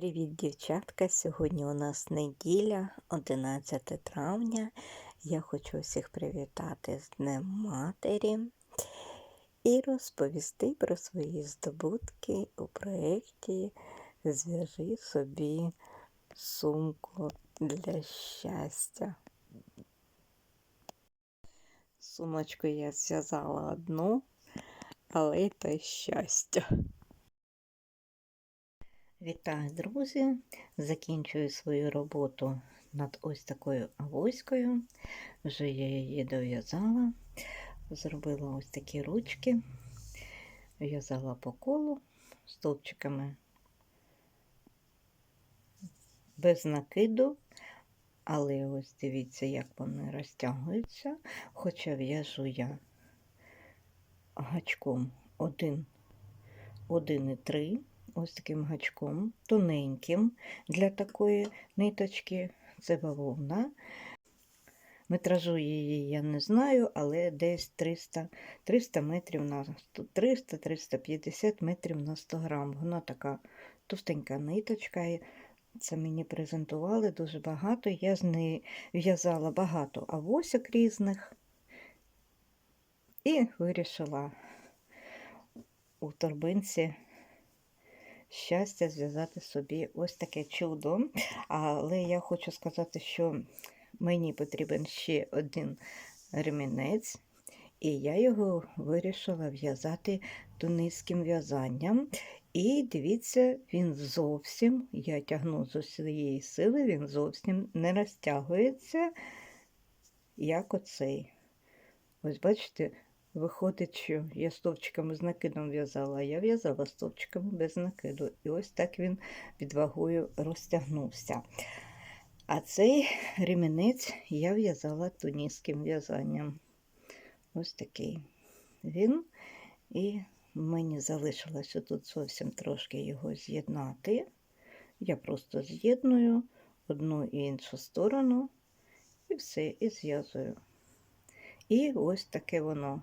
Привіт, дівчатка! Сьогодні у нас неділя, 11 травня. Я хочу всіх привітати з Днем Матері і розповісти про свої здобутки у проєкті Зв'яжи собі сумку для щастя. Сумочку я зв'язала одну, але й та щастя. Вітаю, друзі! Закінчую свою роботу над ось такою авоською. Вже я її дов'язала, зробила ось такі ручки, в'язала по колу стовпчиками. Без накиду, але ось дивіться, як вони розтягуються, хоча в'яжу я гачком 1, 1,3 ось таким гачком, тоненьким для такої ниточки. Це бавовна. Метражу її я не знаю, але десь 300 300 метрів на 300-350 метрів на 100 грам. Вона така товстенька ниточка. Це мені презентували дуже багато. Я з неї в'язала багато авосик різних і вирішила у торбинці щастя зв'язати собі ось таке чудо. Але я хочу сказати, що мені потрібен ще один ремінець, і я його вирішила в'язати тунизьким в'язанням. І дивіться, він зовсім, я тягну з усієї сили, він зовсім не розтягується, як оцей. Ось бачите, Виходить, що я стовпчиками з накидом в'язала, а я в'язала стовпчиками без накиду. І ось так він під вагою розтягнувся. А цей ремінець я в'язала тунісським в'язанням. Ось такий він. І мені залишилося тут зовсім трошки його з'єднати. Я просто з'єдную одну і іншу сторону, і все, і зв'язую. І ось таке воно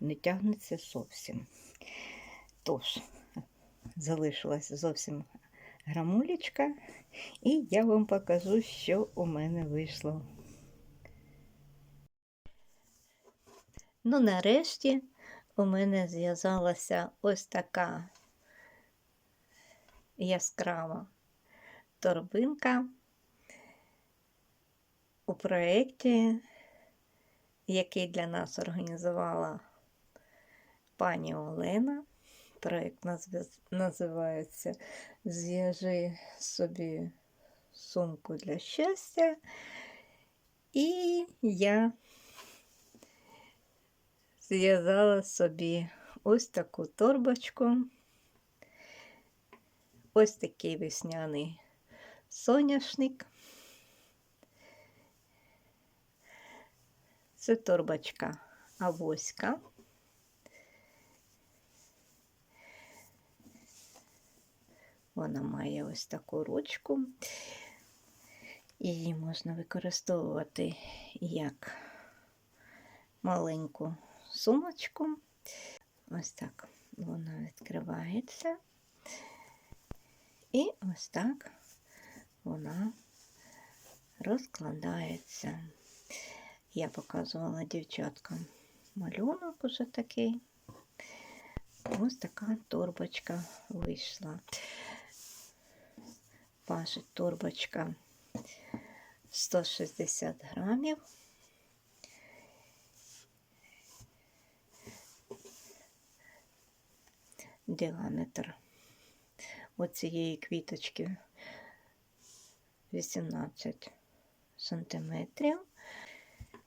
не тягнеться зовсім. Тож, залишилась зовсім грамулечка, і я вам покажу, що у мене вийшло. Ну, нарешті у мене зв'язалася ось така яскрава торбинка у проєкті, який для нас організувала пані Олена. Проєкт називається Зв'яжи собі сумку для щастя. І я зв'язала собі ось таку торбочку, ось такий весняний соняшник. Це торбочка авоська. Вона має ось таку ручку. Її можна використовувати як маленьку сумочку. Ось так вона відкривається. І ось так вона розкладається. Я показувала дівчаткам малюнок уже такий. Ось така торбочка вийшла важить торбочка 160 грамів. Діаметр оцієї квіточки 18 сантиметрів.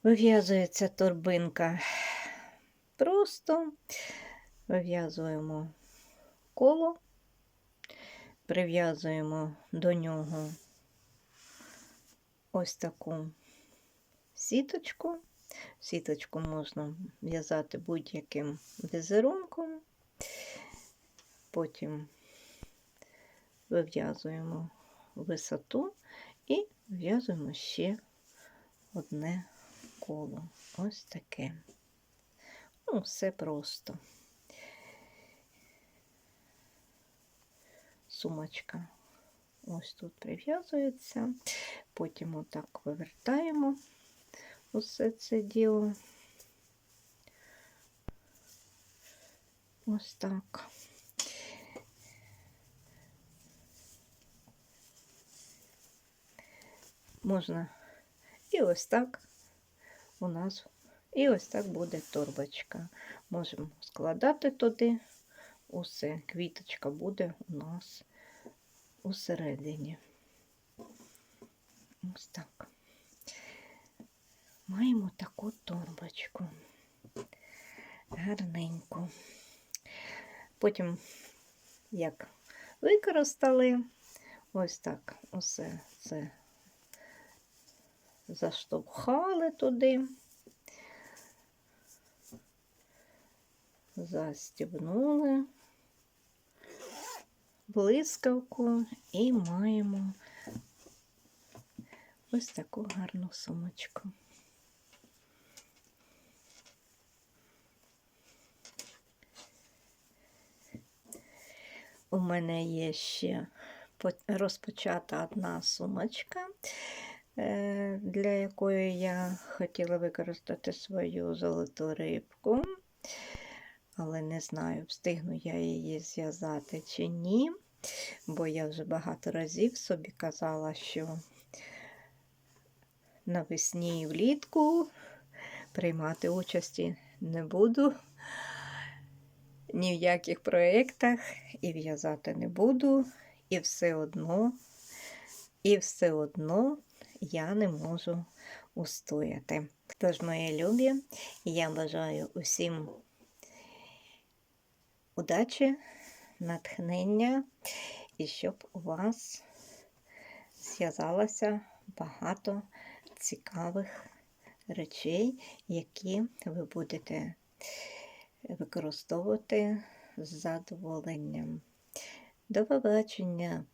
Вив'язується торбинка просто вив'язуємо коло прив'язуємо до нього ось таку сіточку. Сіточку можна в'язати будь-яким візерунком, потім вив'язуємо висоту і в'язуємо ще одне коло. Ось таке. Ну, все просто. Сумочка ось тут прив'язується. Потім отак вивертаємо усе це діло. Ось так. Можна і ось так у нас, і ось так буде торбочка. Можемо складати туди усе. Квіточка буде у нас усередині. Ось так. Маємо таку торбочку. Гарненьку. Потім, як використали, ось так усе це заштовхали туди, застібнули блискавку і маємо ось таку гарну сумочку. У мене є ще розпочата одна сумочка, е, для якої я хотіла використати свою золоту рибку, але не знаю, встигну я її зв'язати чи ні, бо я вже багато разів собі казала, що навесні і влітку приймати участі не буду ні в яких проєктах і в'язати не буду, і все одно, і все одно я не можу устояти. Тож, мої любі, я бажаю усім удачі, натхнення і щоб у вас зв'язалося багато цікавих речей, які ви будете використовувати з задоволенням. До побачення!